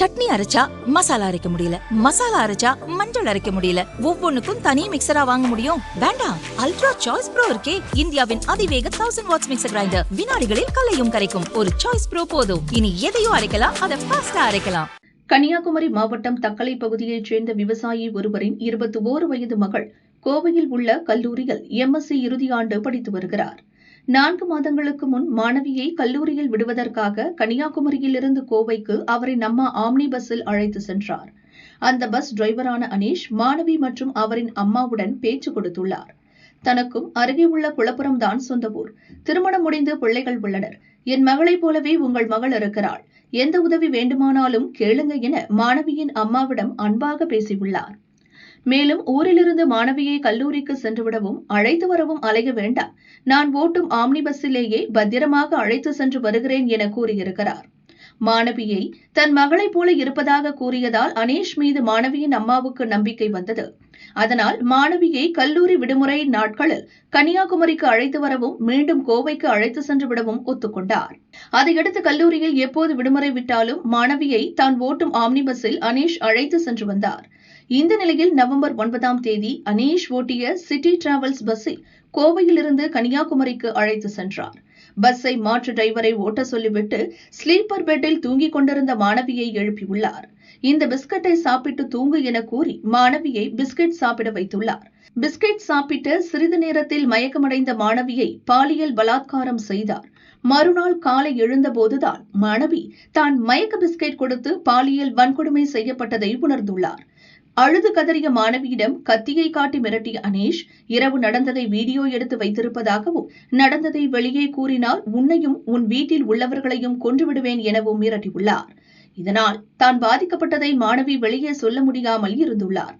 சட்னி அரைச்சா மசாலா அரைக்க முடியல. மசாலா அரைச்சா மஞ்சள் அரைக்க முடியல. ஒவ்வொன்னுக்கும் தனி மிக்சரா வாங்க முடியும். வேண்டாம். அல்ட்ரா சாய்ஸ் ப்ரோ இருக்கே. இந்தியாவின் அதிவேக தௌசண்ட் வாட்ஸ் மிக்சர் கிரைண்டர் வினாடிகளில் கலையும் கரைக்கும். ஒரு சாய்ஸ் ப்ரோ போதும். இனி எதையும் அரைக்கலாம். அதை ஃபாஸ்டா அரைக்கலாம். கன்னியாகுமரி மாவட்டம் தக்கலை பகுதியைச் சேர்ந்த விவசாயி ஒருவரின் இருபத்தி ஓரு வயது மகள் கோவையில் உள்ள கல்லூரியில் எம்எஸ்சி இறுதியாண்டு படித்து வருகிறார். நான்கு மாதங்களுக்கு முன் மாணவியை கல்லூரியில் விடுவதற்காக கன்னியாகுமரியிலிருந்து கோவைக்கு அவரின் அம்மா ஆம்னி பஸ்ஸில் அழைத்து சென்றார். அந்த பஸ் டிரைவரான அனீஷ் மாணவி மற்றும் அவரின் அம்மாவுடன் பேச்சு கொடுத்துள்ளார். தனக்கும் அருகே உள்ள குளப்புறம் தான் சொந்த ஊர். திருமணம் முடிந்து பிள்ளைகள் உள்ளனர். என் மகளைப் போலவே உங்கள் மகள் இருக்கிறாள். எந்த உதவி வேண்டுமானாலும் கேளுங்க என மாணவியின் அம்மாவிடம் அன்பாக பேசியுள்ளார். மேலும் ஊரிலிருந்து மாணவியை கல்லூரிக்கு சென்றுவிடவும் அழைத்து வரவும் அலைய வேண்டாம். நான் ஓட்டும் ஆம்னி பஸ்ஸிலேயே பத்திரமாக அழைத்து சென்று வருகிறேன் என கூறியிருக்கிறார். மாணவியை தன் மகளைப் போல இருப்பதாக கூறியதால் அனேஷ் மீது மாணவியின் அம்மாவுக்கு நம்பிக்கை வந்தது. அதனால் மாணவியை கல்லூரி விடுமுறை நாட்களில் கன்னியாகுமரிக்கு அழைத்து வரவும் மீண்டும் கோவைக்கு அழைத்து சென்று விடவும் ஒத்துக்கொண்டார். அதையடுத்து கல்லூரியில் எப்போது விடுமுறை விட்டாலும் மாணவியை தான் ஓட்டும் ஆம்னி பஸ்ஸில் அனீஷ் அழைத்து சென்று வந்தார். இந்த நிலையில் நவம்பர் ஒன்பதாம் தேதி அனீஷ் ஓட்டிய சிட்டி டிராவல்ஸ் பஸ்ஸில் கோவையிலிருந்து கன்னியாகுமரிக்கு அழைத்து சென்றார். பஸ்ஸை மாற்று டிரைவரை ஓட்ட சொல்லிவிட்டு ஸ்லீப்பர் பெட்டில் தூங்கிக் கொண்டிருந்த மாணவியை எழுப்பியுள்ளார். இந்த பிஸ்கட்டை சாப்பிட்டு தூங்கு என கூறி மாணவியை பிஸ்கட் சாப்பிட வைத்துள்ளார். பிஸ்கட் சாப்பிட்டு சிறிது நேரத்தில் மயக்கமடைந்த மாணவியை பாலியல் பலாத்காரம் செய்தார். மறுநாள் காலை எழுந்தபோதுதான் மாணவி தான் மயக்க பிஸ்கெட் கொடுத்து பாலியல் வன்கொடுமை செய்யப்பட்டதை உணர்ந்துள்ளார். அழுது கதறிய மாணவியிடம் கத்தியை காட்டி மிரட்டிய அனேஷ் இரவு நடந்ததை வீடியோ எடுத்து வைத்திருப்பதாகவும் நடந்ததை வெளியே கூறினால் உன்னையும் உன் வீட்டில் உள்ளவர்களையும் கொன்றுவிடுவேன் எனவும் மிரட்டியுள்ளார். இதனால் தான் பாதிக்கப்பட்டதை மாணவி வெளியே சொல்ல முடியாமல் இருந்துள்ளார்.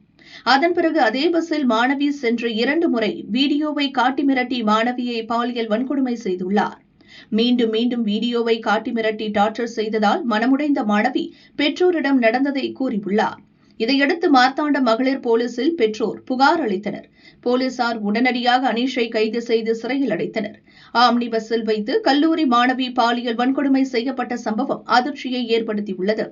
அதன் பிறகு அதே பஸ்ஸில் மாணவி சென்று இரண்டு முறை வீடியோவை காட்டி மிரட்டி மாணவியை பாலியல் வன்கொடுமை செய்துள்ளார். மீண்டும் மீண்டும் வீடியோவை காட்டி மிரட்டி டார்ச்சர் செய்ததால் மனமுடைந்த மாணவி பெற்றோரிடம் நடந்ததை கூறியுள்ளார். இதையடுத்து மார்த்தாண்ட மகளிர் போலீசில் பெற்றோர் புகார் அளித்தனர். போலீசார் உடனடியாக அனீஷை கைது செய்து சிறையில் அடைத்தனர். ஆம்னி பஸ்ஸில் வைத்து கல்லூரி மாணவி பாலியல் வன்கொடுமை செய்யப்பட்ட சம்பவம் அதிர்ச்சியை ஏற்படுத்தியுள்ளது.